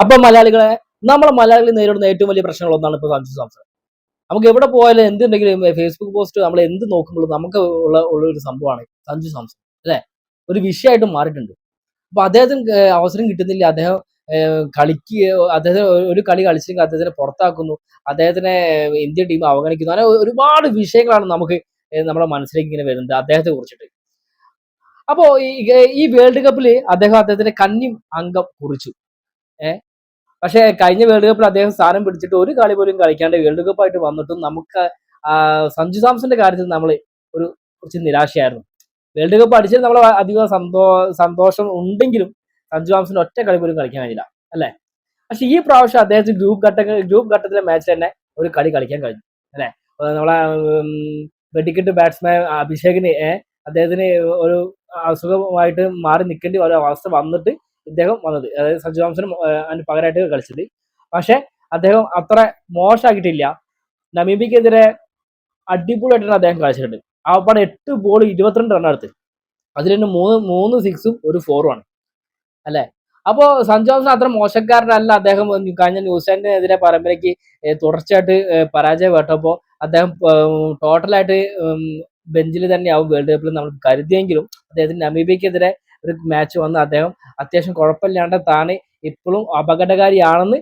അപ്പൊ മലയാളികളെ നമ്മളെ മലയാളികൾ നേരിടുന്ന ഏറ്റവും വലിയ പ്രശ്നങ്ങൾ ഒന്നാണ് ഇപ്പൊ സഞ്ജു സാംസൺ. നമുക്ക് എവിടെ പോയാലും എന്തുണ്ടെങ്കിലും ഫേസ്ബുക്ക് പോസ്റ്റ് നമ്മൾ എന്ത് നോക്കുമ്പോഴും നമുക്ക് ഉള്ള ഉള്ള ഒരു സംഭവമാണ് സഞ്ജു സാംസൺ അല്ലെ? ഒരു വിഷയമായിട്ട് മാറിയിട്ടുണ്ട്. അപ്പൊ അദ്ദേഹത്തിന് അവസരം കിട്ടുന്നില്ല. അദ്ദേഹം കളിക്ക് അദ്ദേഹത്തിന് ഒരു കളി കളിച്ചെങ്കിൽ അദ്ദേഹത്തിനെ പുറത്താക്കുന്നു. അദ്ദേഹത്തിനെ ഇന്ത്യൻ ടീം അവഗണിക്കുന്നു. അങ്ങനെ ഒരുപാട് വിഷയങ്ങളാണ് നമുക്ക് നമ്മുടെ മനസ്സിലേക്ക് ഇങ്ങനെ വരുന്നത് അദ്ദേഹത്തെ കുറിച്ചിട്ട്. അപ്പോ ഈ വേൾഡ് കപ്പിൽ അദ്ദേഹം അദ്ദേഹത്തിന്റെ കന്നി അംഗം കുറിച്ചു. ഏഹ് പക്ഷേ കഴിഞ്ഞ വേൾഡ് കപ്പിൽ അദ്ദേഹം സ്ഥാനം പിടിച്ചിട്ട് ഒരു കളി പോലും കളിക്കാണ്ട് വേൾഡ് കപ്പായിട്ട് വന്നിട്ടും നമുക്ക് സഞ്ജു സാംസന്റെ കാര്യത്തിൽ നമ്മൾ ഒരു കുറച്ച് നിരാശയായിരുന്നു. വേൾഡ് കപ്പ് അടിച്ചത് നമ്മൾ അധികം സന്തോ സന്തോഷം ഉണ്ടെങ്കിലും സഞ്ജു സാംസൺ ഒറ്റ കളി പോലും കളിക്കാൻ കഴിഞ്ഞില്ല അല്ലേ? പക്ഷെ ഈ പ്രാവശ്യം അദ്ദേഹത്തിന് ഗ്രൂപ്പ് ഘട്ട ഗ്രൂപ്പ് ഘട്ടത്തിലെ മാച്ച് തന്നെ ഒരു കളി കളിക്കാൻ കഴിഞ്ഞു അല്ലേ? നമ്മളെ വെടിക്കെട്ട് ബാറ്റ്സ്മാൻ അഭിഷേകിന് അദ്ദേഹത്തിന് ഒരു അസുഖമായിട്ട് മാറി നിൽക്കേണ്ടി ഒരു അവസ്ഥ വന്നിട്ട് ഇദ്ദേഹം വന്നത്. അതായത് സഞ്ജു സാംസൺ അതിന് പകരമായിട്ട് കളിച്ചത്. പക്ഷെ അദ്ദേഹം അത്ര മോശമാക്കിയിട്ടില്ല. നമീബിക്കെതിരെ അടിപൊളിയായിട്ടാണ് അദ്ദേഹം കളിച്ചിട്ടുണ്ട്. പാടെ എട്ട് ബോൾ ഇരുപത്തിരണ്ട് റണ്ണെടുത്ത് അതിൽ തന്നെ മൂന്ന് മൂന്ന് സിക്സും ഒരു ഫോറും ആണ്. അല്ലേ? അപ്പോൾ സഞ്ജു സാംസൺ അത്ര മോശക്കാരനല്ല അദ്ദേഹം. കഴിഞ്ഞ ന്യൂസിലാൻഡിനെതിരെ പരമ്പരയ്ക്ക് തുടർച്ചയായിട്ട് പരാജയപ്പെട്ടപ്പോൾ അദ്ദേഹം ടോട്ടലായിട്ട് ബെഞ്ചിൽ തന്നെയാവും വേൾഡ് കപ്പിൽ നമ്മൾ കരുതിയെങ്കിലും അദ്ദേഹത്തിന് നമീബിയക്കെതിരെ ഒരു മാച്ച് വന്ന് അദ്ദേഹം അത്യാവശ്യം കുഴപ്പമില്ലാണ്ട് താനെ ഇപ്പോഴും അപകടകാരിയാണെന്ന്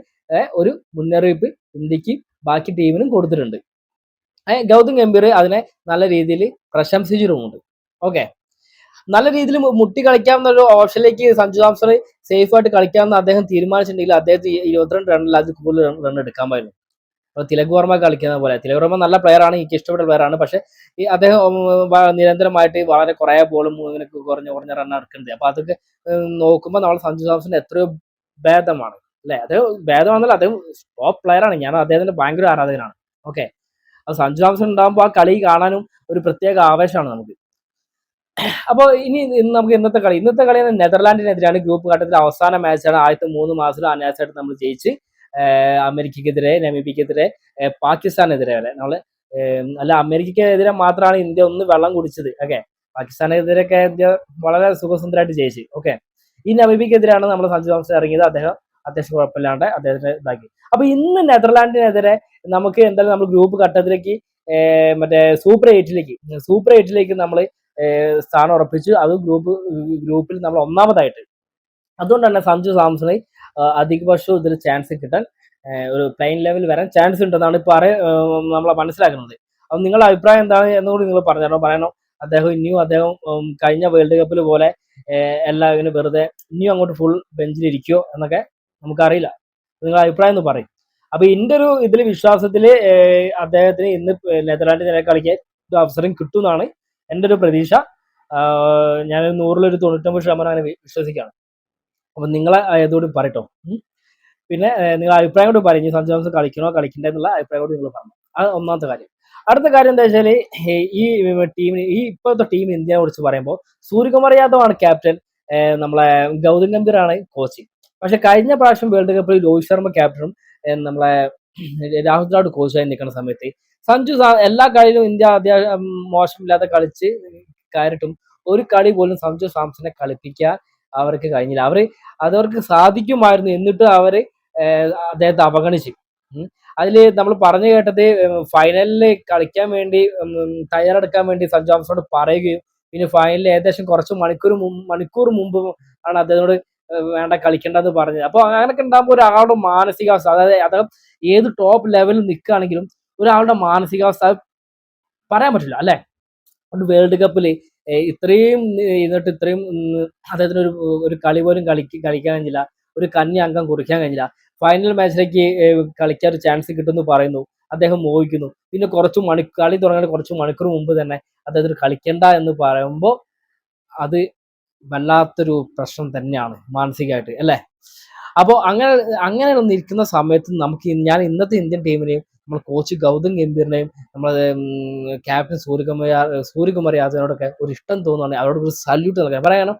ഒരു മുന്നറിയിപ്പ് ഇന്ത്യയ്ക്ക് ബാക്കി ടീമിനും കൊടുത്തിട്ടുണ്ട്. ഗൗതം ഗംഭീർ അതിനെ നല്ല രീതിയിൽ പ്രശംസിച്ചിട്ടുമുണ്ട്. ഓക്കെ. നല്ല രീതിയിൽ മുട്ടി കളിക്കാവുന്ന ഒരു ഓപ്ഷനിലേക്ക് സഞ്ജു സാംസൺ സേഫ് ആയിട്ട് കളിക്കാമെന്ന് അദ്ദേഹം തീരുമാനിച്ചിട്ടുണ്ടെങ്കിൽ അദ്ദേഹത്തിന് ഇരുപത്തിരണ്ട് റണ്ണിൽ അത് കൂടുതൽ റൺ എടുക്കാൻ തിലക് വർമ്മ കളിക്കുന്ന പോലെ. തിലക് വർമ്മ നല്ല പ്ലെയർ ആണ് എനിക്ക് ഇഷ്ടപ്പെട്ട പ്ലെയർ ആണ്. പക്ഷെ ഈ അദ്ദേഹം നിരന്തരമായിട്ട് വളരെ കുറേ ബോളും ഇങ്ങനെ കുറഞ്ഞ കുറഞ്ഞ റൺ എടുക്കുന്നുണ്ട് അപ്പൊ അതൊക്കെ നോക്കുമ്പോൾ നമ്മൾ സഞ്ജു സാംസൺ എത്രയോ ഭേദമാണ് അല്ലെ? അദ്ദേഹം ഭേദമാണെന്നല്ല അദ്ദേഹം ടോപ്പ് പ്ലെയർ ആണ്. ഞാൻ അദ്ദേഹത്തിന്റെ ഭയങ്കര ആരാധകനാണ്. ഓക്കെ അത് സഞ്ജു സാംസൺ ഉണ്ടാകുമ്പോൾ ആ കളി കാണാനും ഒരു പ്രത്യേക ആവേശമാണ് നമുക്ക്. അപ്പോൾ ഇനി നമുക്ക് ഇന്നത്തെ കളി. ഇന്നത്തെ കളി നെതർലാൻഡിനെതിരാണ് ഗ്രൂപ്പ് ഘട്ടത്തിൽ അവസാന മാച്ചാണ് ആദ്യത്തെ മൂന്ന് മാസത്തിൽ ആ മാച്ചായിട്ട് നമ്മൾ ജയിച്ച് അമേരിക്കക്കെതിരെ നമീബിക്കെതിരെ പാകിസ്ഥാനെതിരെ അല്ലെ? നമ്മൾ അല്ല അമേരിക്കക്കെതിരെ മാത്രമാണ് ഇന്ത്യ ഒന്ന് വെള്ളം കുടിച്ചത്. ഓക്കെ? പാകിസ്ഥാനെതിരെയൊക്കെ ഇന്ത്യ വളരെ സുഖസുന്ദരമായിട്ട് ജയിച്ചു. ഓക്കെ? ഈ നമീബിക്കെതിരെയാണ് നമ്മൾ സഞ്ജു സാംസൺ ഇറങ്ങിയത്. അദ്ദേഹം അത്യാവശ്യം കുഴപ്പമില്ലാണ്ട് അദ്ദേഹത്തിന് ഇതാക്കി. അപ്പൊ ഇന്ന് നെതർലാൻഡിനെതിരെ നമുക്ക് എന്തായാലും നമ്മൾ ഗ്രൂപ്പ് ഘട്ടത്തിലേക്ക് മറ്റേ സൂപ്പർ എയ്റ്റിലേക്ക് സൂപ്പർ എയ്റ്റിലേക്ക് നമ്മൾ സ്ഥാനം ഉറപ്പിച്ചു. അത് ഗ്രൂപ്പ് ഗ്രൂപ്പിൽ നമ്മൾ ഒന്നാമതായിട്ട്. അതുകൊണ്ട് തന്നെ സഞ്ജു സാംസണ് അധിക വർഷവും ഇതിൽ ചാൻസ് കിട്ടാൻ ഒരു പ്ലെയിൻ ലെവൽ വരാൻ ചാൻസ് ഉണ്ടെന്നാണ് ഇപ്പോൾ അറിയ നമ്മളെ മനസ്സിലാക്കുന്നത്. അപ്പം നിങ്ങളുടെ അഭിപ്രായം എന്താണ് എന്നുകൂടി നിങ്ങൾ പറഞ്ഞു പറയണം? അദ്ദേഹം ഇനിയും അദ്ദേഹം കഴിഞ്ഞ വേൾഡ് കപ്പിൽ പോലെ ഏഹ് എല്ലാം ഇങ്ങനെ വെറുതെ ഇനിയും അങ്ങോട്ട് ഫുൾ ബെഞ്ചിൽ ഇരിക്കുമോ എന്നൊക്കെ നമുക്കറിയില്ല. നിങ്ങളുടെ അഭിപ്രായം എന്ന് പറയും. അപ്പൊ എന്റെ ഒരു ഇതിൽ വിശ്വാസത്തിൽ അദ്ദേഹത്തിന് ഇന്ന് നെതർലാൻഡിനെ കളിക്കാൻ ഒരു അവസരം കിട്ടുമെന്നാണ് എന്റെ ഒരു പ്രതീക്ഷ. ഞാൻ നൂറിലൊരു തൊണ്ണൂറ്റൊമ്പത് ശതമാനം അങ്ങനെ വിശ്വസിക്കുകയാണ് അപ്പൊ നിങ്ങളെ അതോട് പറയട്ടോ. പിന്നെ നിങ്ങൾ അഭിപ്രായം കൂടി പറയും. സഞ്ജു സാംസൺ കളിക്കണോ കളിക്കണ്ടേ എന്നുള്ള അഭിപ്രായം കൂടി നിങ്ങൾ പറഞ്ഞു അത് ഒന്നാമത്തെ കാര്യം. അടുത്ത കാര്യം എന്താ വെച്ചാൽ ഈ ടീമിന് ഈ ഇപ്പോഴത്തെ ടീം ഇന്ത്യയെ കുറിച്ച് പറയുമ്പോൾ സൂര്യകുമാർ യാദവാണ് ക്യാപ്റ്റൻ നമ്മളെ ഗൗതം ഗംഭീറാണ് കോച്ച് പക്ഷെ കഴിഞ്ഞ പ്രാവശ്യം വേൾഡ് കപ്പിൽ രോഹിത് ശർമ്മ ക്യാപ്റ്റനും നമ്മളെ രാഹുൽ ദ്രാവിഡ് കോച്ചായി നിൽക്കുന്ന സമയത്ത് സഞ്ജു എല്ലാ കളിയിലും ഇന്ത്യ അത്യാവശ്യം മോശമില്ലാതെ കളിച്ച് കയറിട്ടും ഒരു കളി പോലും സഞ്ജു സാംസനെ കളിപ്പിക്കാൻ അവർക്ക് കഴിഞ്ഞില്ല. അവർ അതവർക്ക് സാധിക്കുമായിരുന്നു എന്നിട്ട് അവർ അദ്ദേഹത്തെ അവഗണിച്ചു. അതിൽ നമ്മൾ പറഞ്ഞു കേട്ടത് ഫൈനലിൽ കളിക്കാൻ വേണ്ടി തയ്യാറെടുക്കാൻ വേണ്ടി സഞ്ജു സാംസണോട് പറയുകയും പിന്നെ ഫൈനലിൽ ഏകദേശം കുറച്ച് മണിക്കൂർ മണിക്കൂർ മുമ്പ് ആണ് അദ്ദേഹത്തോട് വേണ്ട കളിക്കേണ്ടത് പറഞ്ഞത്. അപ്പോൾ അങ്ങനെയൊക്കെ ഉണ്ടാകുമ്പോൾ ഒരാളുടെ മാനസികാവസ്ഥ അതായത് അദ്ദേഹം ഏത് ടോപ്പ് ലെവലിൽ നിൽക്കുകയാണെങ്കിലും ഒരാളുടെ മാനസികാവസ്ഥ പറയാൻ പറ്റില്ല അല്ലേ? വേൾഡ് കപ്പിൽ ഇത്രയും ഇരുന്നിട്ട് ഇത്രയും അദ്ദേഹത്തിന് ഒരു ഒരു കളി പോലും കളിക്ക് കളിക്കാൻ കഴിഞ്ഞില്ല. ഒരു കന്നി അംഗം കുറിക്കാൻ കഴിഞ്ഞില്ല. ഫൈനൽ മാച്ചിലേക്ക് കളിക്കാൻ ഒരു ചാൻസ് കിട്ടുമെന്ന് പറയുന്നു. അദ്ദേഹം മോഹിക്കുന്നു. പിന്നെ കുറച്ച് മണി കളി തുടങ്ങാൻ കുറച്ച് മണിക്കൂർ മുമ്പ് തന്നെ അദ്ദേഹത്തിന് കളിക്കണ്ട എന്ന് പറയുമ്പോൾ അത് വല്ലാത്തൊരു പ്രശ്നം തന്നെയാണ് മാനസികമായിട്ട് അല്ലേ? അപ്പോൾ അങ്ങനെ അങ്ങനെ നിൽക്കുന്ന സമയത്ത് നമുക്ക് ഞാൻ ഇന്നത്തെ ഇന്ത്യൻ ടീമിനെയും നമ്മൾ കോച്ച് ഗൗതം ഗംഭീറിനെയും നമ്മളെ ക്യാപ്റ്റൻ സൂര്യകുമാർ സൂര്യകുമാർ യാദവിനോടൊക്കെ ഒരു ഇഷ്ടം തോന്നുകയാണ് അവരോട് ഒരു സല്യൂട്ട് നൽകാൻ. പറയണം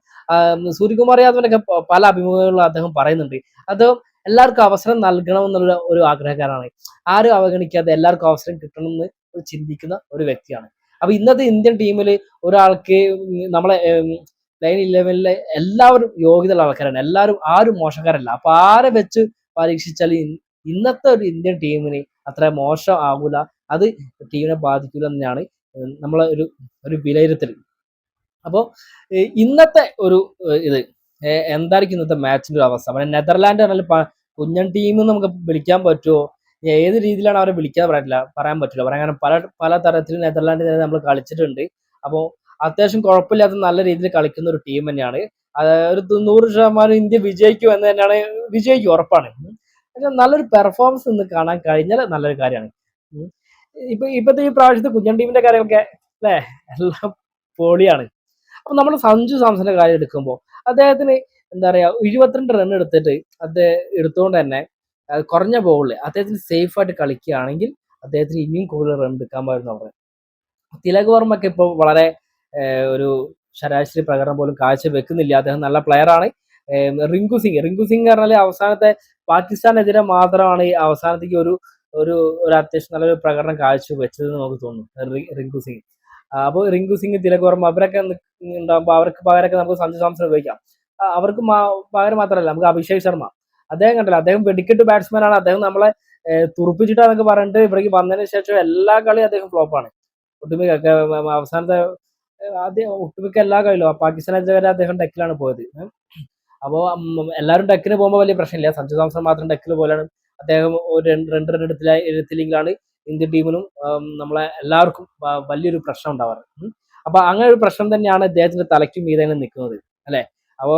സൂര്യകുമാർ യാദവിനൊക്കെ പല അഭിമുഖങ്ങളും അദ്ദേഹം പറയുന്നുണ്ട്. അത് എല്ലാവർക്കും അവസരം നൽകണം എന്നുള്ള ഒരു ആഗ്രഹക്കാരാണ് ആരും അവഗണിക്കാതെ എല്ലാവർക്കും അവസരം കിട്ടണം എന്ന് ചിന്തിക്കുന്ന ഒരു വ്യക്തിയാണ്. അപ്പൊ ഇന്നത്തെ ഇന്ത്യൻ ടീമിൽ ഒരാൾക്ക് നമ്മളെ ലൈൻ ഇലവനിലെ എല്ലാവരും യോഗ്യതയുള്ള ആൾക്കാരാണ്. എല്ലാവരും ആരും മോശക്കാരല്ല. അപ്പൊ ആരെ വെച്ച് പരീക്ഷിച്ചാൽ ഇന്നത്തെ ഒരു ഇന്ത്യൻ ടീമിന് അത്ര മോശം ആകൂല. അത് ടീമിനെ ബാധിക്കില്ല തന്നെയാണ്. നമ്മളെ ഒരു ഒരു വിലയിരുത്തൽ. അപ്പോൾ ഇന്നത്തെ ഒരു ഇത് എന്തായിരിക്കും ഇന്നത്തെ മാച്ചിന്റെ ഒരു അവസ്ഥ? നെതർലാൻഡ് പറഞ്ഞാൽ കുഞ്ഞൻ ടീം നമുക്ക് വിളിക്കാൻ പറ്റുമോ ഏത് രീതിയിലാണ് അവരെ വിളിക്കാൻ പറ്റില്ല പറയാൻ പറ്റില്ല. പറയാൻ കാരണം പല പല തരത്തിൽ നെതർലാൻഡ് നമ്മൾ കളിച്ചിട്ടുണ്ട്. അപ്പോൾ അത്യാവശ്യം കുഴപ്പമില്ലാത്ത നല്ല രീതിയിൽ കളിക്കുന്ന ഒരു ടീം തന്നെയാണ്. ഒരു തൊണ്ണൂറ് ശതമാനം ഇന്ത്യ വിജയിക്കും എന്ന് തന്നെയാണ് വിജയിക്കും ഉറപ്പാണ്. പക്ഷെ നല്ലൊരു പെർഫോമൻസ് ഇന്ന് കാണാൻ കഴിഞ്ഞാൽ നല്ലൊരു കാര്യമാണ്. ഇപ്പൊ ഇപ്പത്തെ ഈ പ്രാവശ്യത്തെ കുഞ്ഞൻ ടീമിന്റെ കാര്യമൊക്കെ അല്ലേ? എല്ലാം പൊളിയാണ്. അപ്പൊ നമ്മൾ സഞ്ജു സാംസന്റെ കാര്യം എടുക്കുമ്പോൾ അദ്ദേഹത്തിന് എന്താ പറയാ ഇരുപത്തിരണ്ട് റൺ എടുത്തിട്ട് അദ്ദേഹം എടുത്തുകൊണ്ട് തന്നെ കുറഞ്ഞ ബോളിൽ അദ്ദേഹത്തിന് സേഫ് ആയിട്ട് കളിക്കുകയാണെങ്കിൽ അദ്ദേഹത്തിന് ഇനിയും കൂടുതൽ റൺ എടുക്കാൻ പറ്റുന്ന അവിടെ തിലക് വർമ്മക്ക് ഇപ്പോൾ വളരെ ഒരു ശരാശരി പ്രകടനം പോലും കാഴ്ച വെക്കുന്നില്ല അദ്ദേഹം നല്ല ഏഹ്, റിങ്കു സിംഗ്. റിങ്കു സിംഗ് പറഞ്ഞാൽ അവസാനത്തെ പാകിസ്ഥാനെതിരെ മാത്രമാണ് ഈ അവസാനത്തേക്ക് ഒരു ഒരു ഒരു അത്യാവശ്യം നല്ലൊരു പ്രകടനം കാഴ്ച വെച്ചതെന്ന് നമുക്ക് തോന്നുന്നു. റിങ്കു സിംഗ്. അപ്പോൾ റിങ്കു സിംഗ് തിലക് വർമ്മ അവരൊക്കെ ഉണ്ടാകുമ്പോൾ അവർക്ക് പകരമൊക്കെ നമുക്ക് സഞ്ജു സാംസൺ ഉപയോഗിക്കാം. അവർക്ക് പകരം മാത്രമല്ല നമുക്ക് അഭിഷേക് ശർമ്മ. അദ്ദേഹം കണ്ടല്ലോ അദ്ദേഹം വെടിക്കെട്ട് ബാറ്റ്സ്മാൻ ആണ്. അദ്ദേഹം നമ്മളെ തുറപ്പിച്ചിട്ടാന്നൊക്കെ പറഞ്ഞിട്ട് ഇവിടേക്ക് വന്നതിന് ശേഷം എല്ലാ കളിയും അദ്ദേഹം ഫ്ലോപ്പാണ് ഒട്ടുമിക്ക അവസാനത്തെ ആദ്യം ഒട്ടുമിക്ക എല്ലാ കളിയിലും പാകിസ്ഥാനെതിരെ അദ്ദേഹം ടെക്കിലാണ് പോയത്. അപ്പോൾ എല്ലാവരും ടെക്കിന് പോകുമ്പോൾ വലിയ പ്രശ്നമില്ല. സഞ്ജു സാംസൺ മാത്രം ഡെക്കിൽ പോലാണ്. അദ്ദേഹം ഒരു രണ്ട് രണ്ട് എടുത്തില്ല എടുത്തില്ലെങ്കിലാണ് ഇന്ത്യൻ ടീമിനും നമ്മളെ എല്ലാവർക്കും വലിയൊരു പ്രശ്നം ഉണ്ടാവാറ്. അപ്പൊ അങ്ങനെ ഒരു പ്രശ്നം തന്നെയാണ് അദ്ദേഹത്തിന്റെ തലയ്ക്കും മീതെ നിൽക്കുന്നത് അല്ലെ? അപ്പൊ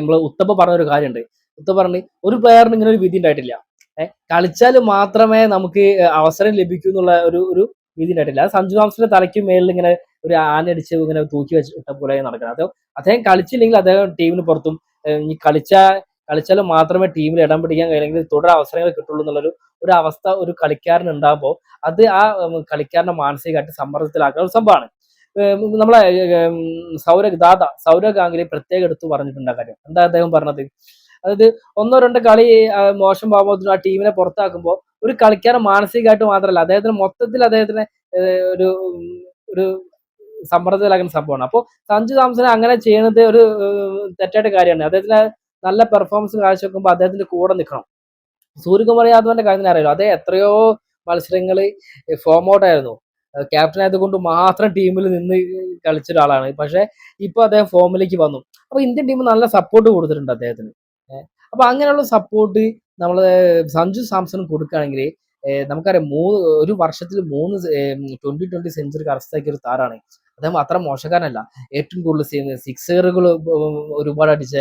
നമ്മൾ ഉത്തപ്പ പറഞ്ഞ ഒരു കാര്യമുണ്ട് ഉത്തപ്പ പറഞ്ഞ് ഒരു പ്ലെയറിന് ഇങ്ങനെ ഒരു വിധി ഉണ്ടായിട്ടില്ല. ഏഹ് കളിച്ചാൽ മാത്രമേ നമുക്ക് അവസരം ലഭിക്കൂ എന്നുള്ള ഒരു ഒരു വിധി ഉണ്ടായിട്ടില്ല. സഞ്ജു സാംസന്റെ തലയ്ക്ക് മേലിൽ ഇങ്ങനെ ഒരു ആനടിച്ച് ഇങ്ങനെ തൂക്കി വെച്ച് ഇട്ട പോലെ നടക്കുന്നത് അദ്ദേഹം അദ്ദേഹം കളിച്ചില്ലെങ്കിൽ അദ്ദേഹം ടീമിന് പുറത്തും ഈ കളിച്ച കളിച്ചാൽ മാത്രമേ ടീമിൽ ഇടം പിടിക്കാൻ കഴിയില്ലെങ്കിൽ തുടർ അവസരങ്ങൾ കിട്ടുള്ളൂ എന്നുള്ളൊരു ഒരു അവസ്ഥ ഒരു കളിക്കാരൻ ഉണ്ടാകുമ്പോൾ അത് ആ കളിക്കാരന്റെ കളിക്കാരനെ മാനസികമായിട്ട് സമ്മർദ്ദത്തിലാക്കുന്ന ഒരു സംഭവമാണ്. നമ്മളെ സൗരവ് ദാദ സൗരവ് ഗാംഗുലി പ്രത്യേകം എടുത്തു പറഞ്ഞിട്ടുണ്ട് കാര്യം. എന്താ അദ്ദേഹം പറഞ്ഞത്? അതായത് ഒന്നോ രണ്ടോ കളി മോശം ആ ടീമിനെ പുറത്താക്കുമ്പോൾ ഒരു കളിക്കാരൻ മാനസികമായിട്ട് മാത്രമല്ല അദ്ദേഹത്തിന് മൊത്തത്തിൽ അദ്ദേഹത്തിന് ഒരു ഒരു സമ്മർദ്ദത്തിലാക്കുന്ന സംഭവമാണ്. അപ്പോൾ സഞ്ജു സാംസൺ അങ്ങനെ ചെയ്യുന്നത് ഒരു തെറ്റായിട്ട് കാര്യമാണ്. അദ്ദേഹത്തിന് നല്ല പെർഫോമൻസ് കാഴ്ചവെക്കുമ്പോൾ അദ്ദേഹത്തിന്റെ കൂടെ നിൽക്കണം. സൂര്യകുമാർ യാദവന്റെ കാര്യം അറിയാലോ അതേ എത്രയോ മത്സരങ്ങൾ ഫോം ഔട്ട് ആയിരുന്നു. ക്യാപ്റ്റൻ ആയതുകൊണ്ട് മാത്രം ടീമിൽ നിന്ന് കളിച്ച ഒരാളാണ്. പക്ഷെ ഇപ്പൊ അദ്ദേഹം ഫോമിലേക്ക് വന്നു. അപ്പൊ ഇന്ത്യൻ ടീം നല്ല സപ്പോർട്ട് കൊടുത്തിട്ടുണ്ട് അദ്ദേഹത്തിന്. അപ്പൊ അങ്ങനെയുള്ള സപ്പോർട്ട് നമ്മൾ സഞ്ജു സാംസൺ കൊടുക്കുകയാണെങ്കിൽ നമുക്കറിയാം മൂന്ന് ഒരു വർഷത്തിൽ മൂന്ന് ട്വന്റി ട്വന്റി സെഞ്ചുറി കറസ്റ്റാക്കിയ ഒരു താരാണ്. അദ്ദേഹം അത്ര മോശക്കാരനല്ല. ഏറ്റവും കൂടുതൽ സിക്സറുകൾ ഒരുപാട് അടിച്ച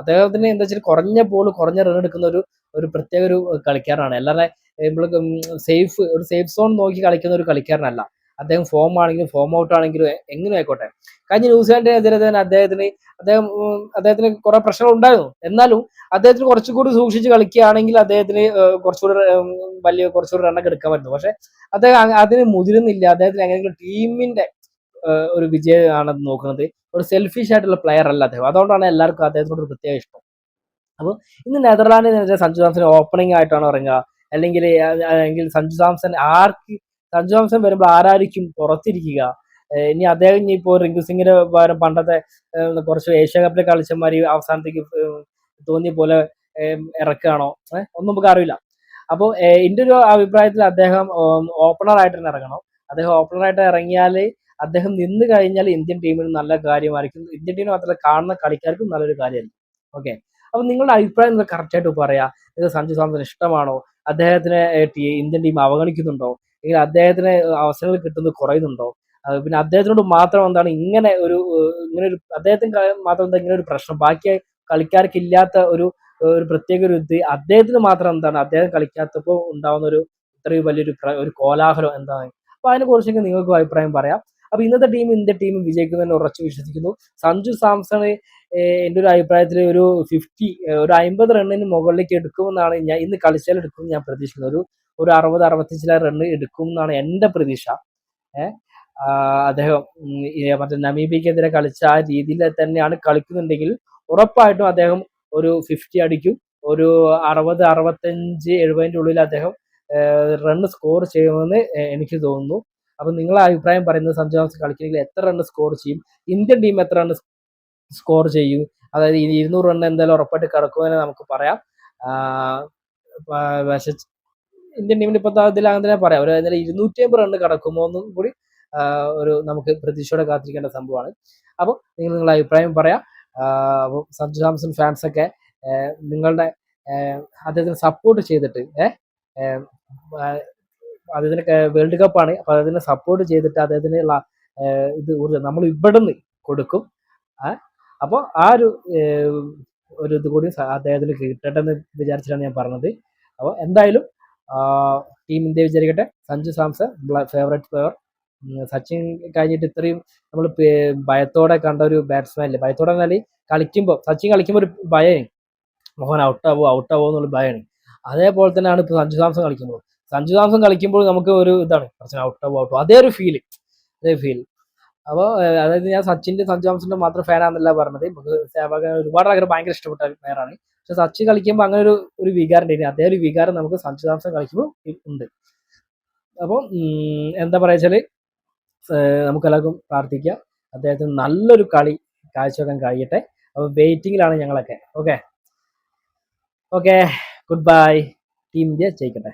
അദ്ദേഹത്തിന് എന്താ വെച്ചാൽ കുറഞ്ഞ ബോൾ കുറഞ്ഞ റൺ എടുക്കുന്ന ഒരു ഒരു പ്രത്യേക ഒരു കളിക്കാരനാണ്. അല്ലാതെ നമ്മൾ സേഫ് ഒരു സേഫ് സോൺ നോക്കി കളിക്കുന്ന ഒരു കളിക്കാരനല്ല. അദ്ദേഹം ഫോം ആണെങ്കിലും ഫോം ഔട്ട് ആണെങ്കിലും എങ്ങനെ ആയിക്കോട്ടെ. കഴിഞ്ഞ ന്യൂസിലാൻഡിനെതിരെ തന്നെ അദ്ദേഹത്തിന് അദ്ദേഹം അദ്ദേഹത്തിന് കുറെ പ്രശ്നങ്ങൾ ഉണ്ടായിരുന്നു. എന്നാലും അദ്ദേഹത്തിന് കുറച്ചുകൂടി സൂക്ഷിച്ച് കളിക്കുകയാണെങ്കിൽ അദ്ദേഹത്തിന് കുറച്ചുകൂടി വലിയ കുറച്ചുകൂടി റണ്ണൊക്കെ എടുക്കാൻ പറ്റുന്നു. പക്ഷെ അദ്ദേഹം അതിന് മുതിരുന്നില്ല. അദ്ദേഹത്തിന് എങ്ങനെയെങ്കിലും ടീമിന്റെ ഒരു വിജയമാണ് നോക്കുന്നത്. ഒരു സെൽഫിഷ് ആയിട്ടുള്ള പ്ലെയർ അല്ല അദ്ദേഹം. അതുകൊണ്ടാണ് എല്ലാവർക്കും അദ്ദേഹത്തോട് ഒരു പ്രത്യേക ഇഷ്ടം. അപ്പോൾ ഇന്ന് നെതർലാൻഡിനെതിരെ സഞ്ജു സാംസൺ ഓപ്പണിംഗ് ആയിട്ടാണ് ഇറങ്ങുക. അല്ലെങ്കിൽ അല്ലെങ്കിൽ സഞ്ജു സാംസൺ ആർക്ക് സഞ്ജു സാംസൺ വരുമ്പോൾ ആരായിരിക്കും പുറത്തിരിക്കുക? ഇനി അദ്ദേഹം ഇനി ഇപ്പോൾ റിങ്കു സിംഗിന്റെ പകരം പണ്ടത്തെ കുറച്ച് ഏഷ്യ കപ്പിലെ കളിച്ചന്മാർ അവസാനത്തേക്ക് തോന്നിയ പോലെ ഇറക്കുകയാണോ? ഒന്നും നമുക്ക് അറിയില്ല. അപ്പോൾ എന്റെ ഒരു അഭിപ്രായത്തിൽ അദ്ദേഹം ഓപ്പണർ ആയിട്ട് തന്നെ ഇറങ്ങണം. അദ്ദേഹം ഓപ്പണർ ആയിട്ട് ഇറങ്ങിയാൽ അദ്ദേഹം നിന്ന് കഴിഞ്ഞാൽ ഇന്ത്യൻ ടീമിന് നല്ല കാര്യമായിരിക്കും. ഇന്ത്യൻ ടീമിന് മാത്രമല്ല കാണുന്ന കളിക്കാർക്കും നല്ലൊരു കാര്യമായിരിക്കും. ഓക്കെ അപ്പൊ നിങ്ങളുടെ അഭിപ്രായം നിങ്ങൾ കറക്റ്റ് ആയിട്ട് പറയാ. ഇത് സഞ്ജു സാംസൺ ഇഷ്ടമാണോ? അദ്ദേഹത്തിന് ഇന്ത്യൻ ടീം അവഗണിക്കുന്നുണ്ടോ? അല്ലെങ്കിൽ അദ്ദേഹത്തിന് അവസരങ്ങൾ കിട്ടുന്നത് കുറയുന്നുണ്ടോ? പിന്നെ അദ്ദേഹത്തിനോട് മാത്രം എന്താണ് ഇങ്ങനെ ഒരു ഇങ്ങനെ ഒരു അദ്ദേഹത്തിന് മാത്രം എന്താ ഇങ്ങനെ ഒരു പ്രശ്നം? ബാക്കി കളിക്കാർക്ക് ഇല്ലാത്ത ഒരു ഒരു പ്രത്യേക ഒരു ഇത് അദ്ദേഹത്തിന് മാത്രം എന്താണ്? അദ്ദേഹം കളിക്കാത്തപ്പോൾ ഉണ്ടാവുന്ന ഒരു ഇത്രയും വലിയൊരു ഒരു കോലാഹലം എന്താണ്? അപ്പൊ അതിനെ കുറിച്ചൊക്കെ നിങ്ങൾക്കും അഭിപ്രായം പറയാം. അപ്പൊ ഇന്നത്തെ ടീം ഇന്ത്യ ടീം വിജയിക്കുന്നതിന് ഉറച്ചു വിശ്വസിക്കുന്നു. സഞ്ജു സാംസണ് എന്റെ ഒരു അഭിപ്രായത്തിൽ ഒരു ഫിഫ്റ്റി ഒരു അമ്പത് റണ്ണിന് മുകളിലേക്ക് എടുക്കുമെന്നാണ് ഞാൻ ഇന്ന് കളിച്ചാൽ എടുക്കുമെന്ന് ഞാൻ പ്രതീക്ഷിക്കുന്നത് ഒരു ഒരു അറുപത് അറുപത്തഞ്ചില റണ്ണ് എടുക്കും എന്നാണ് എന്റെ പ്രതീക്ഷ അദ്ദേഹം മറ്റേ നമീബിക്കെതിരെ കളിച്ച ആ രീതിയിൽ തന്നെയാണ് കളിക്കുന്നുണ്ടെങ്കിൽ ഉറപ്പായിട്ടും അദ്ദേഹം ഒരു ഫിഫ്റ്റി അടിക്കും. ഒരു അറുപത് അറുപത്തഞ്ച് എഴുപതിന്റെ ഉള്ളിൽ അദ്ദേഹം റൺ സ്കോർ ചെയ്യുമെന്ന് എനിക്ക് തോന്നുന്നു. അപ്പൊ നിങ്ങളെ അഭിപ്രായം പറയുന്നത് സഞ്ജു സാംസൺ കളിക്കണമെങ്കിൽ എത്ര റൺ സ്കോർ ചെയ്യും? ഇന്ത്യൻ ടീം എത്ര റൺ സ്കോർ ചെയ്യും? അതായത് ഇരുന്നൂറ് റൺ എന്തായാലും ഉറപ്പായിട്ട് കിടക്കുമെന്ന് നമുക്ക് പറയാം. പക്ഷെ ഇന്ത്യൻ ടീമിന്റെ ഇപ്പോഴത്തെ ഇതിൽ അങ്ങനെ തന്നെ പറയാം. ഒരു എന്തായാലും ഇരുന്നൂറ്റി അമ്പത് റണ്ണ് കിടക്കുമോ എന്നും കൂടി ഒരു നമുക്ക് പ്രതീക്ഷയോടെ കാത്തിരിക്കേണ്ട സംഭവമാണ്. അപ്പോൾ നിങ്ങൾ നിങ്ങളുടെ അഭിപ്രായം പറയാം. സഞ്ജു സാംസൺ ഫാൻസ് ഒക്കെ നിങ്ങളുടെ അദ്ദേഹത്തിന് സപ്പോർട്ട് ചെയ്തിട്ട് ഏഹ് അദ്ദേഹത്തിന് വേൾഡ് കപ്പാണ് അപ്പോൾ അദ്ദേഹത്തിനെ സപ്പോർട്ട് ചെയ്തിട്ട് അദ്ദേഹത്തിനുള്ള ഇത് ഊർജം നമ്മൾ ഇവിടുന്ന് കൊടുക്കും. അപ്പോൾ ആ ഒരു ഒരു ഇത് കൂടി അദ്ദേഹത്തിന് കിട്ടട്ടെ എന്ന് വിചാരിച്ചിട്ടാണ് ഞാൻ പറഞ്ഞത്. അപ്പോൾ എന്തായാലും ടീം ഇന്ത്യ വിചാരിക്കട്ടെ സഞ്ജു സാംസൺ ഫേവറേറ്റ് പ്ലെയർ സച്ചിൻ കഴിഞ്ഞിട്ട് ഇത്രയും നമ്മൾ ഭയത്തോടെ കണ്ട ഒരു ബാറ്റ്സ്മാൻ അല്ലേ? ഭയത്തോടെ എന്നാൽ കളിക്കുമ്പോൾ സച്ചിൻ കളിക്കുമ്പോൾ ഒരു ഭയമാണ് മോഹൻ ഔട്ടാവോ ഔട്ടാവോ എന്നുള്ള ഭയമാണ് അതേപോലെ തന്നെയാണ് ഇപ്പോൾ സഞ്ജു സാംസൺ കളിക്കുമ്പോൾ സഞ്ജു സാംസൺ കളിക്കുമ്പോൾ നമുക്ക് ഒരു ഇതാണ് കുറച്ച് ഔട്ട് ഓഫ് ഔട്ട് അതേ ഒരു ഫീൽ അതേ ഫീൽ അപ്പോൾ അതായത് ഞാൻ സച്ചിന്റെ സഞ്ജു സാംസന്റെ മാത്രം ഫാനാന്നല്ല പറഞ്ഞത്. നമുക്ക് ഒരുപാട് ആഗ്രഹം ഭയങ്കര ഇഷ്ടപ്പെട്ട പ്ലെയറാണ് പക്ഷെ സച്ചിൻ കളിക്കുമ്പോൾ അങ്ങനെ ഒരു ഒരു വികാരം ഉണ്ട് അതേ ഒരു വികാരം നമുക്ക് സഞ്ജു സാംസൺ കളിക്കുമ്പോൾ ഉണ്ട്. അപ്പോൾ എന്താ പറയുക വെച്ചാൽ നമുക്ക് എല്ലാവർക്കും പ്രാർത്ഥിക്കാം. അദ്ദേഹത്തിന് നല്ലൊരു കളി കാഴ്ചവെക്കാൻ കഴിയട്ടെ. അപ്പോൾ വെയിറ്റിംഗിലാണ് ഞങ്ങളൊക്കെ. Okay okay good bye team India ജയിക്കട്ടെ.